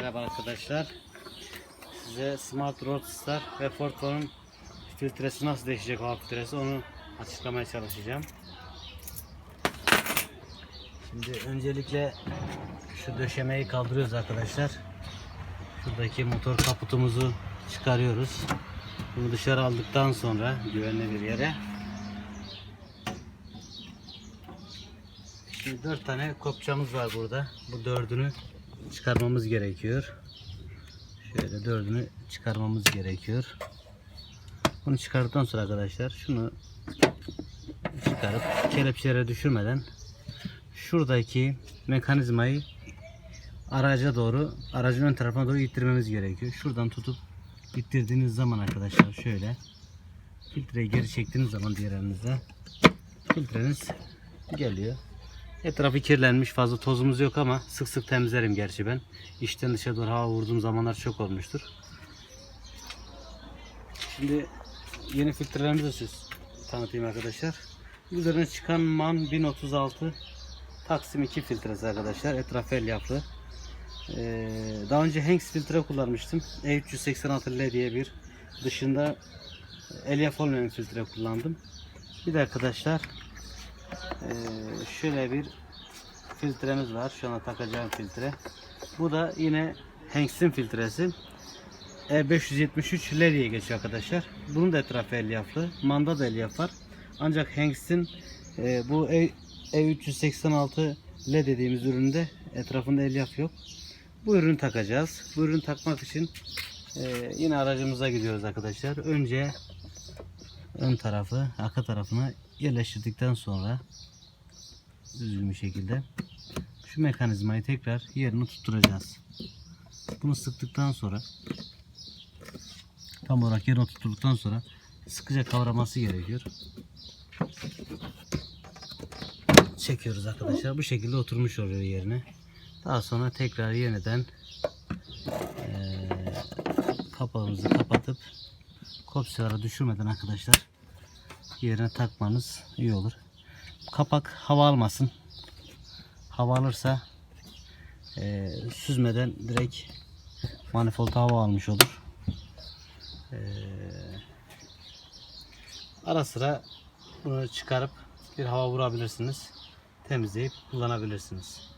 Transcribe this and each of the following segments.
Merhaba arkadaşlar. Size Smart Roadstar ve Fortron'un filtresi nasıl değişecek hava filtresi onu açıklamaya çalışacağım. Şimdi öncelikle şu döşemeyi kaldırıyoruz arkadaşlar. Şuradaki motor kaputumuzu çıkarıyoruz. Bunu dışarı aldıktan sonra güvenli bir yere Şimdi dört tane kopçamız var burada. Bu dördünü çıkarmamız gerekiyor. Şöyle dördünü çıkarmamız gerekiyor. Bunu çıkardıktan sonra arkadaşlar şunu çıkarıp kelepçelere düşürmeden şuradaki mekanizmayı araca doğru, aracın ön tarafına doğru ittirmemiz gerekiyor. Şuradan tutup ittirdiğiniz zaman arkadaşlar şöyle filtreyi geri çektiğiniz zaman diğer elinizle filtreniz geliyor. Etrafı kirlenmiş fazla tozumuz yok ama sık sık temizlerim gerçi ben. İşten dışa doğru hava vurduğum zamanlar çok olmuştur. Şimdi yeni filtrelerimizi de siz tanıtayım arkadaşlar. Üzerine çıkan MAN 1036 Taksim 2 filtresi arkadaşlar. Etraf elyaflı. Ee, daha önce Hanks filtre kullanmıştım. E386L diye bir dışında elyaf olmayan filtre kullandım. Bir de arkadaşlar ee, şöyle bir filtremiz var. Şu anda takacağım filtre. Bu da yine Hanks'in filtresi. E573 L diye geçiyor arkadaşlar. Bunun da etrafı elyaflı. Manda da elyaf var. Ancak Hanks'in e, bu E- E386 L dediğimiz üründe etrafında elyaf yok. Bu ürünü takacağız. Bu ürünü takmak için e, yine aracımıza gidiyoruz arkadaşlar. Önce ön tarafı, arka tarafına yerleştirdikten sonra düzgün bir şekilde şu mekanizmayı tekrar yerine tutturacağız. Bunu sıktıktan sonra tam olarak yerine tutturduktan sonra sıkıca kavraması gerekiyor. Çekiyoruz arkadaşlar. Bu şekilde oturmuş oluyor yerine. Daha sonra tekrar yeniden eee kapağımızı kapatıp kopyalara düşürmeden arkadaşlar yerine takmanız iyi olur. Kapak hava almasın. Hava alırsa e, süzmeden direkt manifold hava almış olur. E, ara sıra bunu çıkarıp bir hava vurabilirsiniz. Temizleyip kullanabilirsiniz.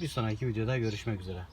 Bir sonraki videoda görüşmek üzere.